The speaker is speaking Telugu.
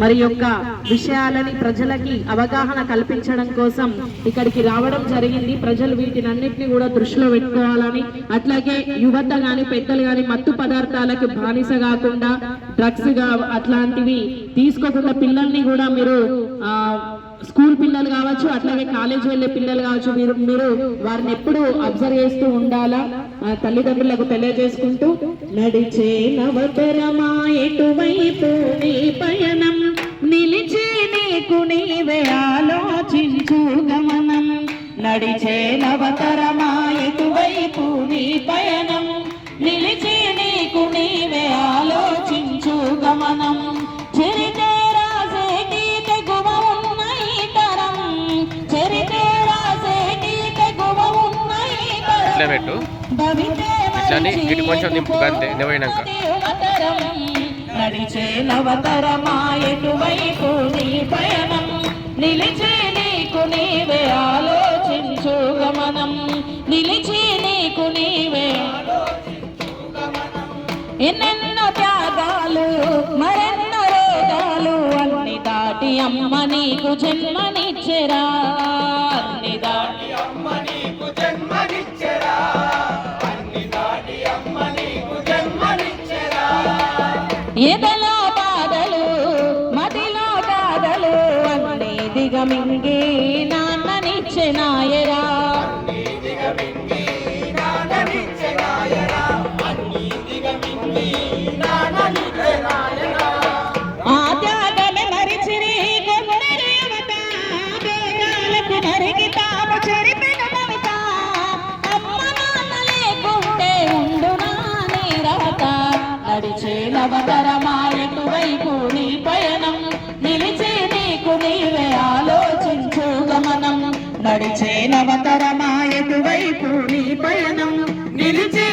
మరి యొక్క విషయాలని ప్రజలకి అవగాహన కల్పించడం కోసం ఇక్కడికి రావడం జరిగింది. ప్రజలు వీటినన్నింటినీ కూడా దృష్టిలో పెట్టుకోవాలని అట్లాగే యువత గాని పెద్దలు గాని మత్తు పదార్థాలకు బానిస కాకుండా డ్రగ్స్గా అట్లాంటివి తీసుకోకుండా పిల్లల్ని కూడా మీరు ఆ స్కూల్ పిల్లలు కావచ్చు అట్లాగే కాలేజ్ వెళ్ళే పిల్లలు కావచ్చు మీరు మీరు వారిని ఎప్పుడు అబ్జర్వ్ చేస్తూ ఉండాలా? తల్లిదండ్రులకు తెలియజేసుకుంటూ నడిచే నవతరమా ఎటువైపు నీ పయనం? నడిచే నవతరమా ఎటువైపు నీ పయనం. నిలిచే నీకు నీవే ఆలోచించు గమనం. చరితే రాసేటి తెగువ ఉన్న ఈ తరం. చరితే రాసేటి తెగువ ఉన్న ఈ తరం. ఇట్లా పెట్టు ఇట్లాని ఇటు కొంచెం దింపు అంతే నిలబడినాక. నడిచే నవతరమా ఎటువైపు నీ పయనం. నిలిచే నీకు నీవే ఆలోచించు గమనం నిలిచి నీకు నీవే. ఎన్నెన్నో త్యాగాలు మరెన్నో రోగాలు అన్ని దాటి అమ్మ నీకు జన్మనిచ్చెరా. అన్ని దాటి అమ్మ నీకు జన్మనిచ్చెరా. అన్ని దాటి అమ్మ నీకు జన్మనిచ్చెరా. ఎదలో బాధలు మదిలో బాధలు అన్ని దిగమింగి నాన్ననిచ్చెనాయరా ఆ త్యాగమే మరిచిరి కొందరు యువత భోగాలకు నరిగి తాము చెరిపిన అమ్మ నాన్న లేకుంటే నడిచే నడిచే నవతరమాయటు వైపు నీ పయనం? నిలిచే